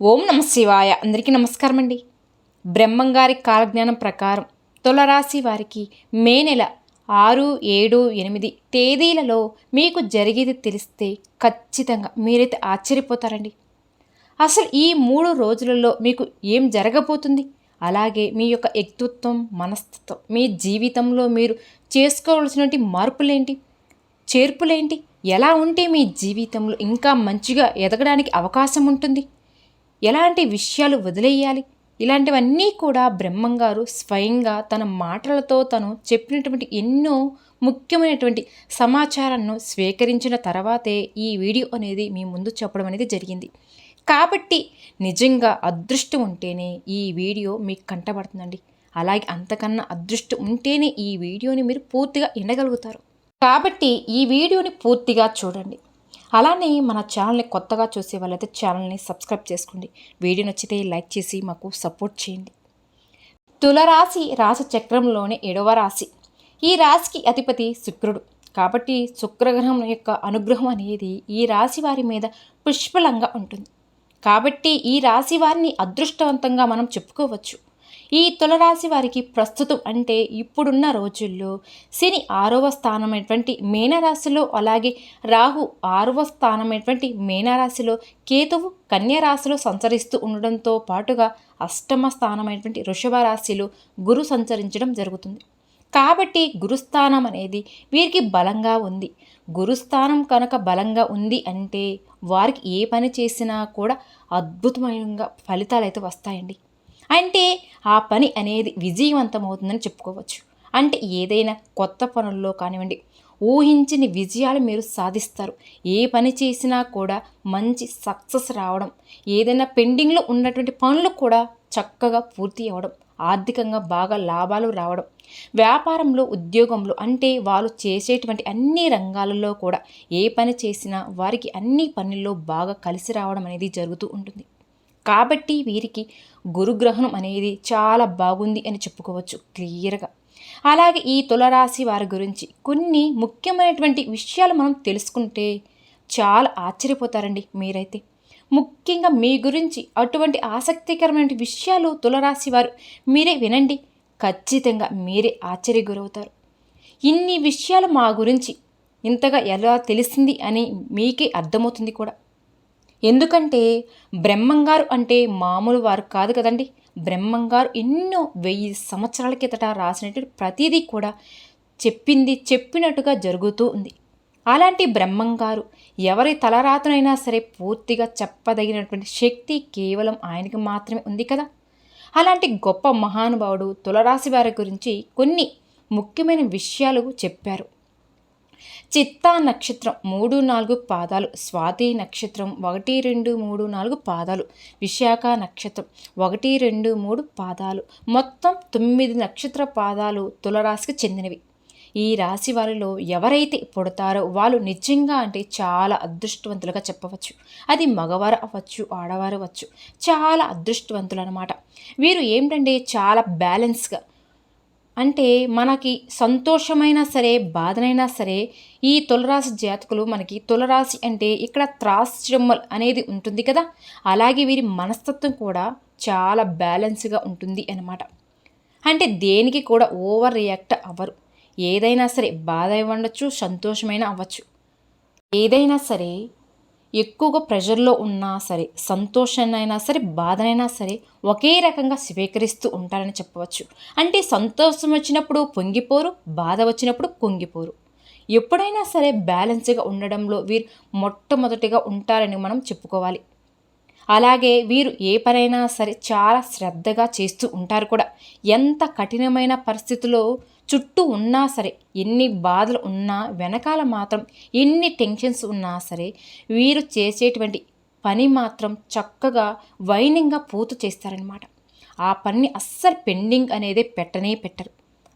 ఓం నమ శివాయ. అందరికీ నమస్కారం అండి బ్రహ్మంగారి కాలజ్ఞానం ప్రకారం తులరాశి వారికి మే నెల ఆరు ఏడు ఎనిమిది తేదీలలో మీకు జరిగేది తెలిస్తే ఖచ్చితంగా మీరైతే ఆశ్చర్యపోతారండి. అసలు ఈ మూడు రోజులలో మీకు ఏం జరగబోతుంది? అలాగే మీ యొక్క వ్యక్తిత్వం మనస్తత్వం మీ జీవితంలో మీరు చేసుకోవాల్సినటువంటి మార్పులేంటి? చేర్పులేంటి? ఎలా ఉంటే మీ జీవితంలో ఇంకా మంచిగా ఎదగడానికి అవకాశం ఉంటుంది? ఎలాంటి విషయాలు వదిలేయాలి? ఇలాంటివన్నీ కూడా బ్రహ్మంగారు స్వయంగా తన మాటలతో తను చెప్పినటువంటి ఎన్నో ముఖ్యమైనటువంటి సమాచారాన్ని స్వీకరించిన తర్వాతే ఈ వీడియో అనేది మీ ముందు చెప్పడం అనేది జరిగింది. కాబట్టి నిజంగా అదృష్టం ఉంటేనే ఈ వీడియో మీకు కంటపడుతుందండి. అలాగే అంతకన్నా అదృష్టం ఉంటేనే ఈ వీడియోని మీరు పూర్తిగా వినగలుగుతారు. కాబట్టి ఈ వీడియోని పూర్తిగా చూడండి. అలానే మన ఛానల్ని కొత్తగా చూసే వాళ్ళైతే ఛానల్ని సబ్స్క్రైబ్ చేసుకోండి. వీడియో నచ్చితే లైక్ చేసి మాకు సపోర్ట్ చేయండి. తులరాశి రాశి చక్రంలోని ఏడవ రాశి. ఈ రాశికి అధిపతి శుక్రుడు. కాబట్టి శుక్రగ్రహం యొక్క అనుగ్రహం అనేది ఈ రాశి వారి మీద పుష్పలంగా ఉంటుంది. కాబట్టి ఈ రాశి వారిని అదృష్టవంతంగా మనం చెప్పుకోవచ్చు. ఈ తులరాశి వారికి ప్రస్తుతం అంటే ఇప్పుడున్న రోజుల్లో శని ఆరవ స్థానమైనటువంటి మీనరాశిలో అలాగే రాహు ఆరవ స్థానమైనటువంటి మీనరాశిలో కేతువు కన్యరాశిలో సంచరిస్తూ ఉండడంతో పాటుగా అష్టమ స్థానమైనటువంటి వృషభ రాశిలో గురు సంచరించడం జరుగుతుంది. కాబట్టి గురుస్థానం అనేది వీరికి బలంగా ఉంది. గురుస్థానం కనుక బలంగా ఉంది అంటే వారికి ఏ పని చేసినా కూడా అద్భుతమైన ఫలితాలు అయితే వస్తాయండి. అంటే ఆ పని అనేది విజయవంతమవుతుందని చెప్పుకోవచ్చు. అంటే ఏదైనా కొత్త పనుల్లో కానివ్వండి ఊహించని విజయాలు మీరు సాధిస్తారు. ఏ పని చేసినా కూడా మంచి సక్సెస్ రావడం ఏదైనా పెండింగ్లో ఉన్నటువంటి పనులు కూడా చక్కగా పూర్తి అవ్వడం ఆర్థికంగా బాగా లాభాలు రావడం వ్యాపారంలో ఉద్యోగంలో అంటే వాళ్ళు చేసేటువంటి అన్ని రంగాలలో కూడా ఏ పని చేసినా వారికి అన్ని పనుల్లో బాగా కలిసి రావడం అనేది జరుగుతూ ఉంటుంది. కాబట్టి వీరికి గురుగ్రహణం అనేది చాలా బాగుంది అని చెప్పుకోవచ్చు క్లియర్గా. అలాగే ఈ తులరాశి వారి గురించి కొన్ని ముఖ్యమైనటువంటి విషయాలు మనం తెలుసుకుంటే చాలా ఆశ్చర్యపోతారండి మీరైతే. ముఖ్యంగా మీ గురించి అటువంటి ఆసక్తికరమైన విషయాలు తులరాశి వారు మీరే వినండి ఖచ్చితంగా మీరే ఆశ్చర్య గురవుతారు ఇన్ని విషయాలు మా గురించి ఇంతగా ఎలా తెలిసింది అని మీకే అర్థమవుతుంది కూడా. ఎందుకంటే బ్రహ్మంగారు అంటే మామూలు వారు కాదు కదండి. బ్రహ్మంగారు ఎన్నో వెయ్యి సంవత్సరాల కిందట రాసినటువంటి ప్రతిదీ కూడా చెప్పింది చెప్పినట్టుగా జరుగుతూ ఉంది. అలాంటి బ్రహ్మంగారు ఎవరి తలరాతనైనా సరే పూర్తిగా చెప్పదగినటువంటి శక్తి కేవలం ఆయనకి మాత్రమే ఉంది కదా. అలాంటి గొప్ప మహానుభావుడు తులరాశి వారి గురించి కొన్ని ముఖ్యమైన విషయాలు చెప్పారు. చిత్తా నక్షత్రం మూడు నాలుగు పాదాలు స్వాతి నక్షత్రం ఒకటి రెండు మూడు నాలుగు పాదాలు విశాఖ నక్షత్రం ఒకటి రెండు మూడు పాదాలు. మొత్తం తొమ్మిది నక్షత్ర పాదాలు తులరాశికి చెందినవి. ఈ రాశి వారిలో ఎవరైతే పుడతారో వాళ్ళు నిజంగా అంటే చాలా అదృష్టవంతులుగా చెప్పవచ్చు. అది మగవారు అవ్వచ్చు ఆడవారు అవ్వచ్చు చాలా అదృష్టవంతులు అనమాట వీరు ఏమిటంటే చాలా బ్యాలెన్స్గా అంటే మనకి సంతోషమైనా సరే బాధనైనా సరే ఈ తులరాశి జాతకులు మనకి తులరాశి అంటే ఇక్కడ త్రాసిమ్మల్ అనేది ఉంటుంది కదా? అలాగే వీరి మనస్తత్వం కూడా చాలా బ్యాలెన్స్గా ఉంటుంది అనమాట అంటే దేనికి కూడా ఓవర్ రియాక్ట్ అవ్వరు. ఏదైనా సరే బాధ ఇవ్వండొచ్చు సంతోషమైన అవ్వచ్చు. ఏదైనా సరే ఎక్కువగా ప్రెషర్లో ఉన్నా సరే సంతోషాన్నైనా సరే బాధనైనా సరే ఒకే రకంగా స్వీకరిస్తూ ఉంటారని చెప్పవచ్చు. అంటే సంతోషం వచ్చినప్పుడు పొంగిపోరు బాధ వచ్చినప్పుడు పొంగిపోరు ఎప్పుడైనా సరే బ్యాలెన్స్గా ఉండడంలో వీరు మొట్టమొదటిగా ఉంటారని మనం చెప్పుకోవాలి. అలాగే వీరు ఏ పనైనా సరే చాలా శ్రద్ధగా చేస్తూ ఉంటారు కూడా. ఎంత కఠినమైన పరిస్థితుల్లో చుట్టూ ఉన్నా సరే ఎన్ని బాధలు ఉన్నా వెనకాల మాత్రం ఎన్ని టెన్షన్స్ ఉన్నా సరే వీరు చేసేటువంటి పని మాత్రం చక్కగా వైనింగ్గా పూర్తి చేస్తారనమాట ఆ పనిని అస్సలు పెండింగ్ అనేది పెట్టనే పెట్టరు.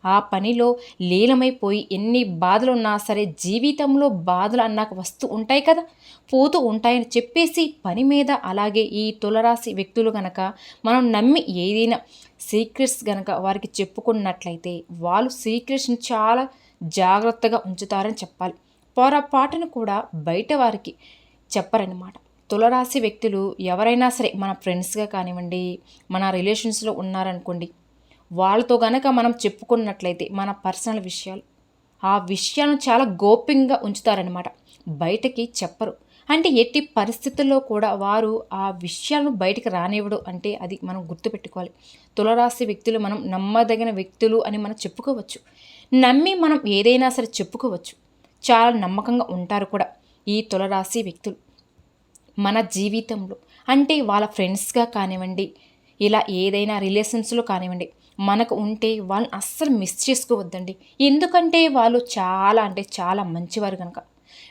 ఆ పనిలో లీలమైపోయి ఎన్ని బాధలు ఉన్నా సరే జీవితంలో బాధలు అన్నాక వస్తూ ఉంటాయి కదా. పోతూ ఉంటాయని చెప్పేసి పని మీద అలాగే ఈ తులరాశి వ్యక్తులు గనక మనం నమ్మి ఏదైనా సీక్రెట్స్ గనక వారికి చెప్పుకున్నట్లయితే వాళ్ళు సీక్రెట్స్ని చాలా జాగ్రత్తగా ఉంచుతారని చెప్పాలి. పొరపాటును కూడా బయట వారికి చెప్పరనమాట తులరాశి వ్యక్తులు ఎవరైనా సరే మన ఫ్రెండ్స్గా కానివ్వండి మన రిలేషన్స్లో ఉన్నారనుకోండి వాళ్ళతో గనక మనం చెప్పుకున్నట్లయితే మన పర్సనల్ విషయాలు ఆ విషయాలను చాలా గోప్యంగా ఉంచుతారనమాట బయటకి చెప్పరు. అంటే ఎట్టి పరిస్థితుల్లో కూడా వారు ఆ విషయాలను బయటకు రానివ్వడు అంటే అది మనం గుర్తుపెట్టుకోవాలి. తులరాశి వ్యక్తులు మనం నమ్మదగిన వ్యక్తులు అని మనం చెప్పుకోవచ్చు. నమ్మి మనం ఏదైనా సరే చెప్పుకోవచ్చు. చాలా నమ్మకంగా ఉంటారు కూడా ఈ తులరాశి వ్యక్తులు. మన జీవితంలో అంటే వాళ్ళ ఫ్రెండ్స్గా కానివ్వండి ఇలా ఏదైనా రిలేషన్స్లో కానివ్వండి మనకు ఉంటే వాళ్ళని అస్సలు మిస్ చేసుకోవద్దండి. ఎందుకంటే వాళ్ళు చాలా అంటే చాలా మంచివారు కనుక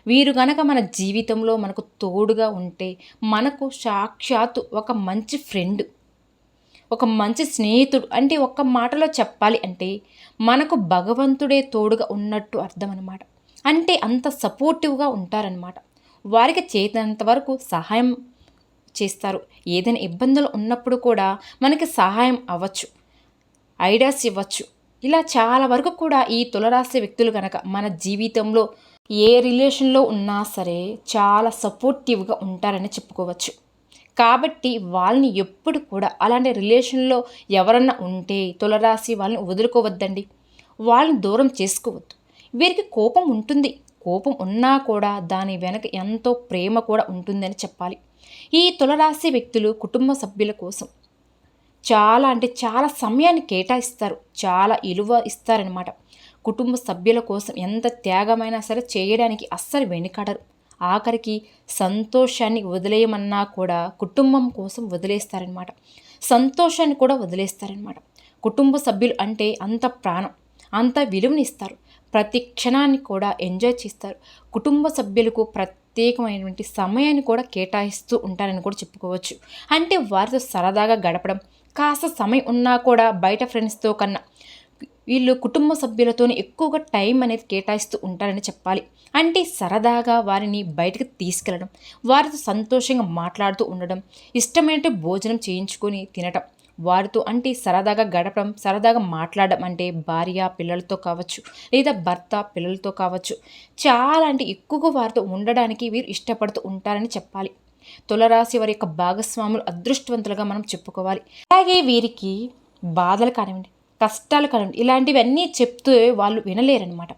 వీరు గనక మన జీవితంలో మనకు తోడుగా ఉంటే మనకు సాక్షాత్తు ఒక మంచి ఫ్రెండ్ ఒక మంచి స్నేహితుడు అంటే ఒక్క మాటలో చెప్పాలి అంటే మనకు భగవంతుడే తోడుగా ఉన్నట్టు అర్థం అనమాట అంటే అంత సపోర్టివ్గా ఉంటారనమాట వారికి చేతనంత వరకు సహాయం చేస్తారు. ఏదైనా ఇబ్బందులు ఉన్నప్పుడు కూడా మనకి సహాయం అవ్వచ్చు. ఐడియాస్ ఇవ్వచ్చు. ఇలా చాలా వరకు కూడా ఈ తులరాశి వ్యక్తులు కనుక మన జీవితంలో ఏ రిలేషన్లో ఉన్నా సరే చాలా సపోర్టివ్గా ఉంటారని చెప్పుకోవచ్చు. కాబట్టి వాళ్ళని ఎప్పుడు కూడా అలాంటి రిలేషన్లో ఎవరన్నా ఉంటే తులరాశి వాళ్ళని వదులుకోవద్దండి. వాళ్ళని దూరం చేసుకోవద్దు. వీరికి కోపం ఉంటుంది. కోపం ఉన్నా కూడా దాని వెనక ఎంతో ప్రేమ కూడా ఉంటుందని చెప్పాలి. ఈ తులరాశి వ్యక్తులు కుటుంబ సభ్యుల కోసం చాలా అంటే చాలా సమయాన్ని కేటాయిస్తారు. చాలా ఇలువ ఇస్తారనమాట కుటుంబ సభ్యుల కోసం ఎంత త్యాగమైనా సరే చేయడానికి అస్సలు వెనుకడరు. ఆఖరికి సంతోషాన్ని వదిలేయమన్నా కూడా కుటుంబం కోసం వదిలేస్తారనమాట సంతోషాన్ని కూడా వదిలేస్తారనమాట కుటుంబ సభ్యులు అంటే అంత ప్రాణం అంత విలువనిస్తారు. ప్రతి క్షణాన్ని కూడా ఎంజాయ్ చేస్తారు. కుటుంబ సభ్యులకు ప్రత్యేకమైనటువంటి సమయాన్ని కూడా కేటాయిస్తూ ఉంటారని కూడా చెప్పుకోవచ్చు. అంటే వారితో సరదాగా గడపడం కాస్త సమయం ఉన్నా కూడా బయట ఫ్రెండ్స్తో కన్నా వీళ్ళు కుటుంబ సభ్యులతో ఎక్కువగా టైం అనేది కేటాయిస్తూ ఉంటారని చెప్పాలి. అంటే సరదాగా వారిని బయటకు తీసుకెళ్ళడం వారితో సంతోషంగా మాట్లాడుతూ ఉండడం ఇష్టమైనట్టు భోజనం చేయించుకొని తినడం వారితో అంటే సరదాగా గడపడం సరదాగా మాట్లాడడం అంటే భార్య పిల్లలతో కావచ్చు లేదా భర్త పిల్లలతో కావచ్చు. చాలా అంటే ఎక్కువగా వారితో ఉండడానికి వీరు ఇష్టపడుతూ ఉంటారని చెప్పాలి. తులరాశి వారి యొక్క భాగస్వాములు అదృష్టవంతులుగా మనం చెప్పుకోవాలి. అలాగే వీరికి బాధలు కానివ్వండి కష్టాలు కానివ్వండి ఇలాంటివన్నీ చెప్తూ వాళ్ళు వినలేరనమాట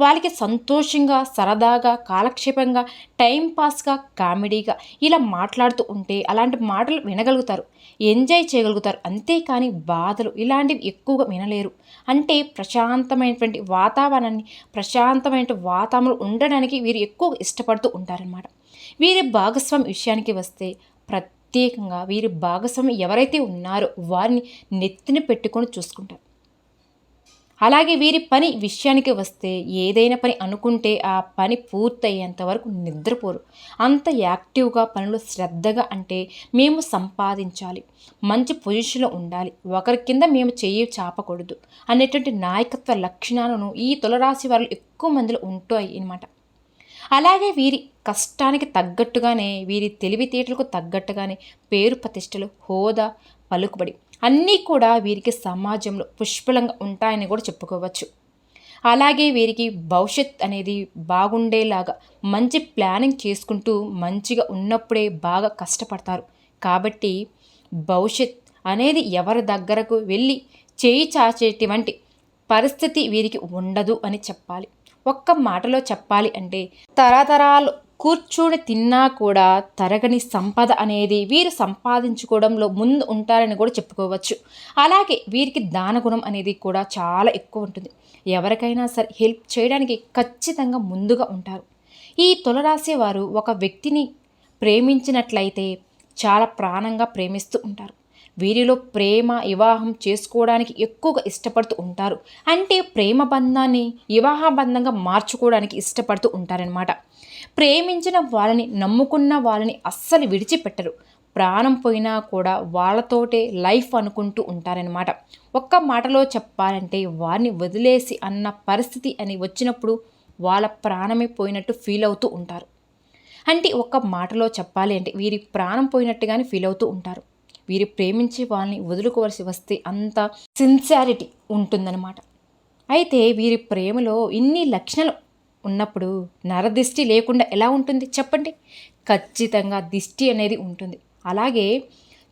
వాళ్ళకి సంతోషంగా సరదాగా కాలక్షేపంగా టైంపాస్గా కామెడీగా ఇలా మాట్లాడుతూ ఉంటే అలాంటి మాటలు వినగలుగుతారు ఎంజాయ్ చేయగలుగుతారు. అంతేకాని బాధలు ఇలాంటివి ఎక్కువగా వినలేరు. అంటే ప్రశాంతమైనటువంటి వాతావరణాన్ని ప్రశాంతమైన వాతావరణం ఉండడానికి వీరు ఎక్కువ ఇష్టపడుతూ ఉంటారనమాట వీరి భాగస్వామి విషయానికి వస్తే ప్రత్యేకంగా వీరి భాగస్వామి ఎవరైతే ఉన్నారో వారిని నెత్తిన పెట్టుకొని చూసుకుంటారు. అలాగే వీరి పని విషయానికి వస్తే ఏదైనా పని అనుకుంటే ఆ పని పూర్తయ్యేంత వరకు నిద్రపోరు. అంత యాక్టివ్గా పనులు శ్రద్ధగా అంటే మేము సంపాదించాలి మంచి పొజిషన్లో ఉండాలి ఒకరి కింద మేము చేయి చాపకూడదు అనేటువంటి నాయకత్వ లక్షణాలను ఈ తులరాశి వారు ఎక్కువ మందిలో ఉంటాయి అన్నమాట. అలాగే వీరి కష్టానికి తగ్గట్టుగానే వీరి తెలివితేటలకు తగ్గట్టుగానే పేరు ప్రతిష్టలు హోదా పలుకుబడి అన్నీ కూడా వీరికి సమాజంలో పుష్పలంగా ఉంటాయని కూడా చెప్పుకోవచ్చు. అలాగే వీరికి భవిష్యత్ అనేది బాగుండేలాగా మంచి ప్లానింగ్ చేసుకుంటూ మంచిగా ఉన్నప్పుడే బాగా కష్టపడతారు. కాబట్టి భవిష్యత్ అనేది ఎవరి దగ్గరకు వెళ్ళి చేయి చాచేటువంటి పరిస్థితి వీరికి ఉండదు అని చెప్పాలి. ఒక్క మాటలో చెప్పాలి అంటే తరతరాలు కూర్చొని తిన్నా కూడా తరగని సంపద అనేది వీరు సంపాదించుకోవడంలో ముందు ఉంటారని కూడా చెప్పుకోవచ్చు. అలాగే వీరికి దానగుణం అనేది కూడా చాలా ఎక్కువ ఉంటుంది. ఎవరికైనా సరే హెల్ప్ చేయడానికి ఖచ్చితంగా ముందుగా ఉంటారు. ఈ తులరాశి వారు ఒక వ్యక్తిని ప్రేమించినట్లయితే చాలా ప్రాణంగా ప్రేమిస్తూ ఉంటారు. వీరిలో ప్రేమ వివాహం చేసుకోవడానికి ఎక్కువగా ఇష్టపడుతూ ఉంటారు. అంటే ప్రేమ బంధాన్ని వివాహ బంధంగా మార్చుకోవడానికి ఇష్టపడుతూ ఉంటారనమాట ప్రేమించిన వాళ్ళని నమ్ముకున్న వాళ్ళని అస్సలు విడిచిపెట్టరు. ప్రాణం పోయినా కూడా వాళ్ళతోటే లైఫ్ అనుకుంటూ ఉంటారనమాట ఒక్క మాటలో చెప్పాలంటే వారిని వదిలేసి అన్న పరిస్థితి అని వచ్చినప్పుడు వాళ్ళ ప్రాణమే పోయినట్టు ఫీల్ అవుతూ ఉంటారు. అంటే ఒక్క మాటలో చెప్పాలి అంటే వీరి ప్రాణం పోయినట్టుగానే ఫీల్ అవుతూ ఉంటారు. వీరు ప్రేమించి వాళ్ళని వదులుకోవలసి వస్తే అంత సిన్సారిటీ ఉంటుందన్నమాట. అయితే వీరి ప్రేమలో ఇన్ని లక్షణాలు ఉన్నప్పుడు నరదిష్టి లేకుండా ఎలా ఉంటుంది చెప్పండి? ఖచ్చితంగా దిష్టి అనేది ఉంటుంది. అలాగే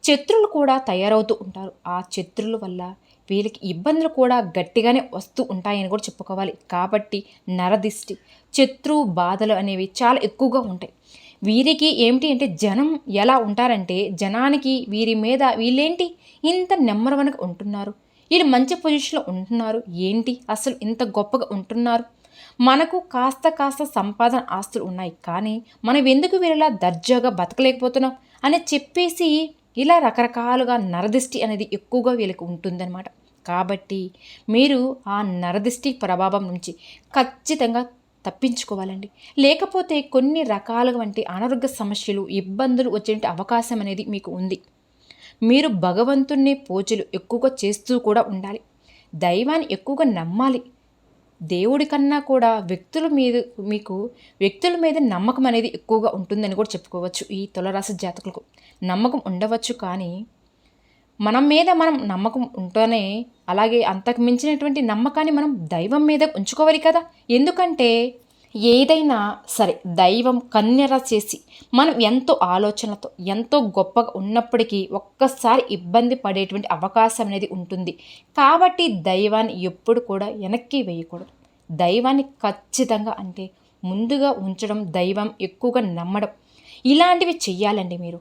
శత్రులు కూడా తయారవుతూ ఉంటారు. ఆ శత్రుల వల్ల వీళ్ళకి ఇబ్బందులు కూడా గట్టిగానే వస్తూ ఉంటాయని కూడా చెప్పుకోవాలి. కాబట్టి నరదిష్టి శత్రు బాధలు అనేవి చాలా ఎక్కువగా ఉంటాయి. వీరికి ఏమిటి అంటే జనం ఎలా ఉంటారంటే జనానికి వీరి మీద వీళ్ళేంటి? ఇంత నెంబర్ వన్గా ఉంటున్నారు. వీళ్ళు మంచి పొజిషన్లో ఉంటున్నారు. ఏంటి? అసలు ఇంత గొప్పగా ఉంటున్నారు? మనకు కాస్త కాస్త సంపాదన ఆస్తులు ఉన్నాయి. కానీ మనం ఎందుకు వీరిలా దర్జాగా బతకలేకపోతున్నాం? అని చెప్పేసి ఇలా రకరకాలుగా నరదిష్టి అనేది ఎక్కువగా వీళ్ళకి ఉంటుందన్నమాట. కాబట్టి మీరు ఆ నరదిష్టి ప్రభావం నుంచి ఖచ్చితంగా తప్పించుకోవాలండి. లేకపోతే కొన్ని రకాల వంటి అనారోగ్య సమస్యలు ఇబ్బందులు వచ్చే అవకాశం అనేది మీకు ఉంది. మీరు భగవంతుణ్ణి పూజలు ఎక్కువగా చేస్తూ కూడా ఉండాలి. దైవాన్ని ఎక్కువగా నమ్మాలి. దేవుడి కన్నా కూడా వ్యక్తుల మీద మీకు వ్యక్తుల మీద నమ్మకం అనేది ఎక్కువగా ఉంటుందని కూడా చెప్పుకోవచ్చు ఈ తులరాశి జాతకులకు. నమ్మకం ఉండవచ్చు కానీ మనం మీద మనం నమ్మకం ఉంటూనే అలాగే అంతకు మించినటువంటి నమ్మకాన్ని మనం దైవం మీద ఉంచుకోవాలి కదా. ఎందుకంటే ఏదైనా సరే దైవం కన్నెర చేసి మనం ఎంతో ఆలోచనతో ఎంతో గొప్పగా ఉన్నప్పటికీ ఒక్కసారి ఇబ్బంది పడేటువంటి అవకాశం అనేది ఉంటుంది. కాబట్టి దైవాన్ని ఎప్పుడు కూడా వెనక్కి వేయకూడదు. దైవాన్ని ఖచ్చితంగా అంటే ముందుగా ఉంచడం దైవం ఎక్కువగా నమ్మడం ఇలాంటివి చెయ్యాలండి మీరు.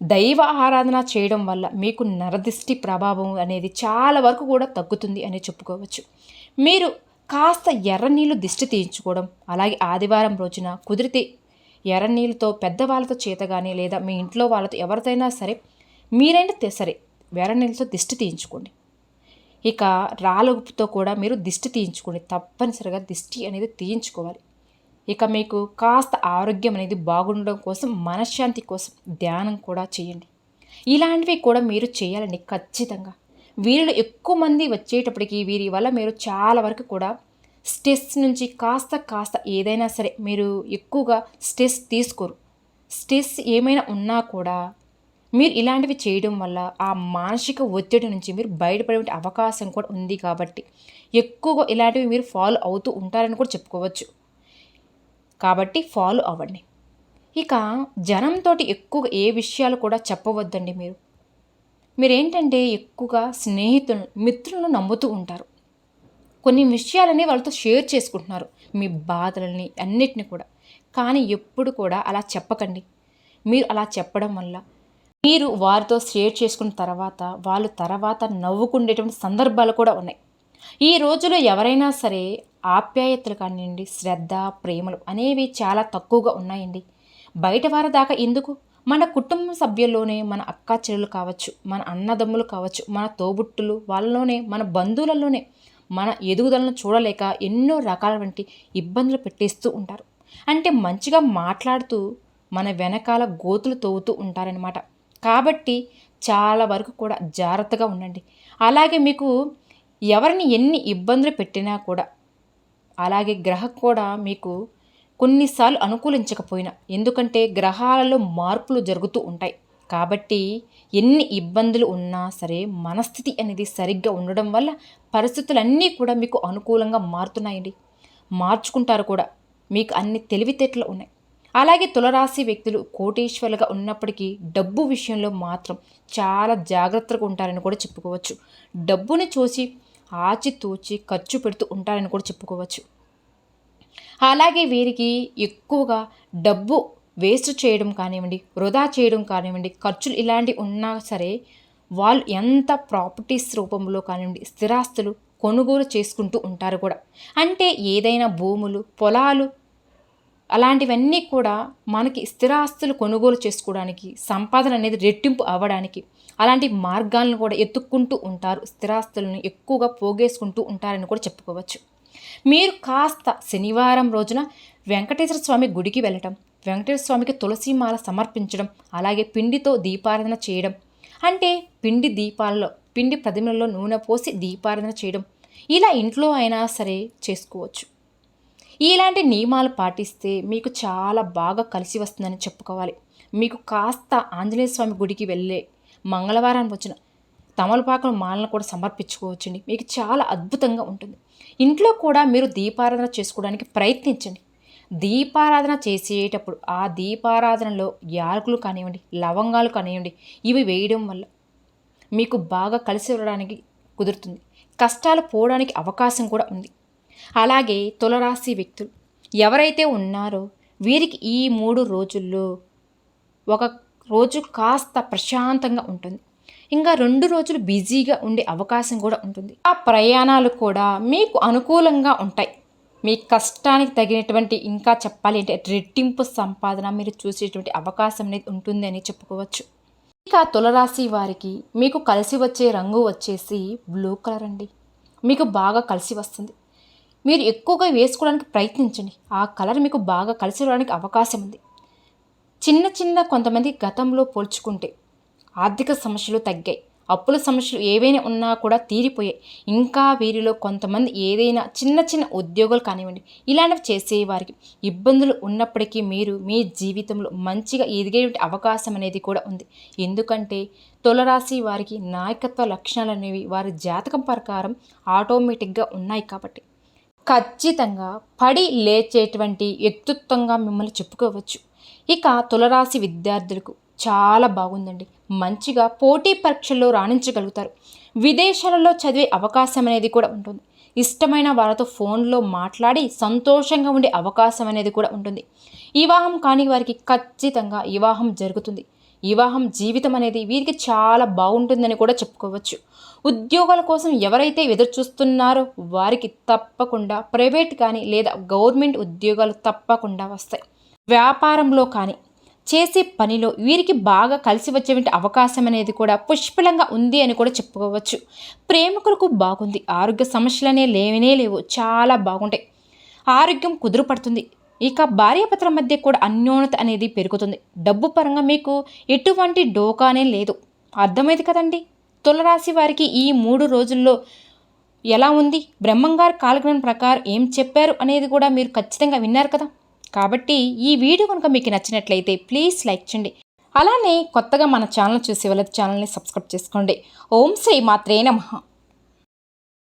దైవ ఆరాధన చేయడం వల్ల మీకు నరదిష్టి ప్రభావం అనేది చాలా వరకు కూడా తగ్గుతుంది అని చెప్పుకోవచ్చు. మీరు కాస్త ఎర్ర నీళ్ళు దిష్టి తీయించుకోవడం అలాగే ఆదివారం రోజున కుదిరితే ఎర్ర నీళ్ళతో పెద్దవాళ్ళతో చేత కానీ లేదా మీ ఇంట్లో వాళ్ళతో ఎవరిదైనా సరే మీరైనా సరే ఎర్ర నీళ్ళతో దిష్టి తీయించుకోండి. ఇక రాళ్ళుపుతో కూడా మీరు దిష్టి తీయించుకోండి. తప్పనిసరిగా దిష్టి అనేది తీయించుకోవాలి. ఇక మీకు కాస్త ఆరోగ్యం అనేది బాగుండడం కోసం మనశ్శాంతి కోసం ధ్యానం కూడా చేయండి. ఇలాంటివి కూడా మీరు చేయాలండి ఖచ్చితంగా. వీరిలో ఎక్కువ మంది వచ్చేటప్పటికి వీరి వల్ల మీరు చాలా వరకు కూడా స్ట్రెస్ నుంచి కాస్త కాస్త ఏదైనా సరే మీరు ఎక్కువగా స్ట్రెస్ తీసుకోరు. స్ట్రెస్ ఏమైనా ఉన్నా కూడా మీరు ఇలాంటివి చేయడం వల్ల ఆ మానసిక ఒత్తిడి నుంచి మీరు బయటపడే అవకాశం కూడా ఉంది కాబట్టి ఎక్కువగా ఇలాంటివి మీరు ఫాలో అవుతూ ఉంటారని కూడా చెప్పుకోవచ్చు. కాబట్టి ఫాలో అవ్వండి. ఇక జనంతో ఎక్కువ ఏ విషయాలు కూడా చెప్పవద్దండి మీరు. మీరేంటంటే ఎక్కువగా స్నేహితులను మిత్రులను నమ్ముతూ ఉంటారు. కొన్ని విషయాలని వాళ్ళతో షేర్ చేసుకుంటున్నారు మీ బాధలని అన్నిటిని కూడా. కానీ ఎప్పుడు కూడా అలా చెప్పకండి. మీరు అలా చెప్పడం వల్ల మీరు వారితో షేర్ చేసుకున్న తర్వాత వాళ్ళు తర్వాత నవ్వుకుండేటువంటి సందర్భాలు కూడా ఉన్నాయి. ఈ రోజులో ఎవరైనా సరే ఆప్యాయతలు కానివ్వండి శ్రద్ధ ప్రేమలు అనేవి చాలా తక్కువగా ఉన్నాయండి. బయట వారి దాకా ఎందుకు? మన కుటుంబ సభ్యుల్లోనే మన అక్క చెల్లెలు కావచ్చు మన అన్నదమ్ములు కావచ్చు మన తోబుట్టులు వాళ్ళలోనే మన బంధువులలోనే మన ఎదుగుదలను చూడలేక ఎన్నో రకాల వంటి ఇబ్బందులు పెట్టేస్తూ ఉంటారు. అంటే మంచిగా మాట్లాడుతూ మన వెనకాల గోతులు తవ్వుతూ ఉంటారనమాట కాబట్టి చాలా వరకు కూడా జాగ్రత్తగా ఉండండి. అలాగే మీకు ఎవరిని ఎన్ని ఇబ్బందులు పెట్టినా కూడా అలాగే గ్రహం కూడా మీకు కొన్నిసార్లు అనుకూలించకపోయినా ఎందుకంటే గ్రహాలలో మార్పులు జరుగుతూ ఉంటాయి. కాబట్టి ఎన్ని ఇబ్బందులు ఉన్నా సరే మనస్థితి అనేది సరిగ్గా ఉండడం వల్ల పరిస్థితులన్నీ కూడా మీకు అనుకూలంగా మారుతున్నాయండి. మార్చుకుంటారు కూడా. మీకు అన్ని తెలివితేటలు ఉన్నాయి. అలాగే తులరాశి వ్యక్తులు కోటేశ్వరులుగా ఉన్నప్పటికీ డబ్బు విషయంలో మాత్రం చాలా జాగ్రత్తగా ఉంటారని కూడా చెప్పుకోవచ్చు. డబ్బుని చూసి ఆచితూచి ఖర్చు పెడుతూ ఉంటారని కూడా చెప్పుకోవచ్చు. అలాగే వీరికి ఎక్కువగా డబ్బు వేస్ట్ చేయడం కానివ్వండి వృధా చేయడం కానివ్వండి ఖర్చులు ఇలాంటివి ఉన్నా సరే వాళ్ళు ఎంత ప్రాపర్టీస్ రూపంలో కానివ్వండి స్థిరాస్తులు కొనుగోలు చేసుకుంటూ ఉంటారు కూడా. అంటే ఏదైనా భూములు పొలాలు అలాంటివన్నీ కూడా మనకి స్థిరాస్తులు కొనుగోలు చేసుకోవడానికి సంపాదన అనేది రెట్టింపు అవ్వడానికి అలాంటి మార్గాలను కూడా ఎత్తుక్కుంటూ ఉంటారు స్థిరాస్తులను ఎక్కువగా పోగేసుకుంటూ ఉంటారని కూడా చెప్పుకోవచ్చు. మీరు కాస్త శనివారం రోజున వెంకటేశ్వర స్వామి గుడికి వెళ్ళటం వెంకటేశ్వర స్వామికి తులసీమాల సమర్పించడం అలాగే పిండితో దీపారాధన చేయడం అంటే పిండి దీపాలలో పిండి ప్రతిమలలో నూనె పోసి దీపారాధన చేయడం ఇలా ఇంట్లో అయినా సరే చేసుకోవచ్చు. ఇలాంటి నియమాలు పాటిస్తే మీకు చాలా బాగా కలిసి వస్తుందని చెప్పుకోవాలి. మీకు కాస్త ఆంజనేయ స్వామి గుడికి వెళ్ళే మంగళవారానికి వచ్చిన తమలపాకుల మాలను కూడా సమర్పించుకోవచ్చండి. మీకు చాలా అద్భుతంగా ఉంటుంది. ఇంట్లో కూడా మీరు దీపారాధన చేసుకోవడానికి ప్రయత్నించండి. దీపారాధన చేసేటప్పుడు ఆ దీపారాధనలో యాలకులు కానివ్వండి లవంగాలు కానివ్వండి ఇవి వేయడం వల్ల మీకు బాగా కలిసి ఉండడానికి కుదురుతుంది. కష్టాలు పోవడానికి అవకాశం కూడా ఉంది. అలాగే తులరాశి వ్యక్తులు. ఎవరైతే ఉన్నారో వీరికి ఈ మూడు రోజుల్లో ఒక రోజు కాస్త ప్రశాంతంగా ఉంటుంది. ఇంకా రెండు రోజులు బిజీగా ఉండే అవకాశం కూడా ఉంటుంది. ఆ ప్రయాణాలు కూడా మీకు అనుకూలంగా ఉంటాయి. మీ కష్టానికి తగినటువంటి ఇంకా చెప్పాలి అంటే రెట్టింపు సంపాదన మీరు చూసేటువంటి అవకాశం అనేది ఉంటుంది అని చెప్పుకోవచ్చు. ఇక తులరాశి వారికి మీకు కలిసి వచ్చే రంగు వచ్చేసి బ్లూ కలర్ అండి. మీకు బాగా కలిసి వస్తుంది. మీరు ఎక్కువగా వేసుకోవడానికి ప్రయత్నించండి. ఆ కలర్ మీకు బాగా కలిసి రావడానికి అవకాశం ఉంది. చిన్న చిన్న కొంతమంది గతంలో పోల్చుకుంటే ఆర్థిక సమస్యలు తగ్గాయి. అప్పుల సమస్యలు ఏవైనా ఉన్నా కూడా తీరిపోయాయి. ఇంకా వీరిలో కొంతమంది ఏదైనా చిన్న చిన్న ఉద్యోగాలు కానివ్వండి ఇలాంటివి చేసేవారికి ఇబ్బందులు ఉన్నప్పటికీ మీరు మీ జీవితంలో మంచిగా ఎదిగే అవకాశం అనేది కూడా ఉంది. ఎందుకంటే తులరాశి వారికి నాయకత్వ లక్షణాలు అనేవి వారి జాతకం ప్రకారం ఆటోమేటిక్గా ఉన్నాయి కాబట్టి. ఖచ్చితంగా పడి లేచేటువంటి వ్యక్తిత్వంగా మిమ్మల్ని చెప్పుకోవచ్చు. ఇక తులరాశి విద్యార్థులకు చాలా బాగుందండి. మంచిగా పోటీ పరీక్షల్లో రాణించగలుగుతారు. విదేశాలలో చదివే అవకాశం అనేది కూడా ఉంటుంది. ఇష్టమైన వాళ్ళతో ఫోన్లో మాట్లాడి సంతోషంగా ఉండే అవకాశం అనేది కూడా ఉంటుంది. వివాహం కాని వారికి ఖచ్చితంగా వివాహం జరుగుతుంది. వివాహం జీవితం అనేది వీరికి చాలా బాగుంటుందని కూడా చెప్పుకోవచ్చు. ఉద్యోగాల కోసం ఎవరైతే ఎదురు చూస్తున్నారో వారికి తప్పకుండా ప్రైవేట్ కానీ లేదా గవర్నమెంట్ ఉద్యోగాలు తప్పకుండా వస్తాయి. వ్యాపారంలో కానీ చేసే పనిలో వీరికి బాగా కలిసి వచ్చేటువంటి అవకాశం అనేది కూడా పుష్పలంగా ఉంది అని కూడా చెప్పుకోవచ్చు. ప్రేమికులకు బాగుంది. ఆరోగ్య సమస్యలు అనేవి లేవనే లేవు. చాలా బాగుంటాయి. ఆరోగ్యం కుదురుపడుతుంది ఇక భార్యాపత్ర మధ్య కూడా అన్యోన్యత అనేది పెరుగుతుంది. డబ్బు పరంగా మీకు ఎటువంటి డోకానే లేదు. అర్థమైంది కదండి? తులరాశి వారికి ఈ మూడు రోజుల్లో ఎలా ఉంది? బ్రహ్మంగారు కాలగ్రహం ప్రకారం ఏం చెప్పారు అనేది కూడా మీరు ఖచ్చితంగా విన్నారు కదా? కాబట్టి ఈ వీడియో కనుక మీకు నచ్చినట్లయితే ప్లీజ్ లైక్ చేయండి. అలానే కొత్తగా మన ఛానల్ చూసే వాళ్ళ ఛానల్ని సబ్స్క్రైబ్ చేసుకోండి. ఓం శ్రీ మాత్రే నమః.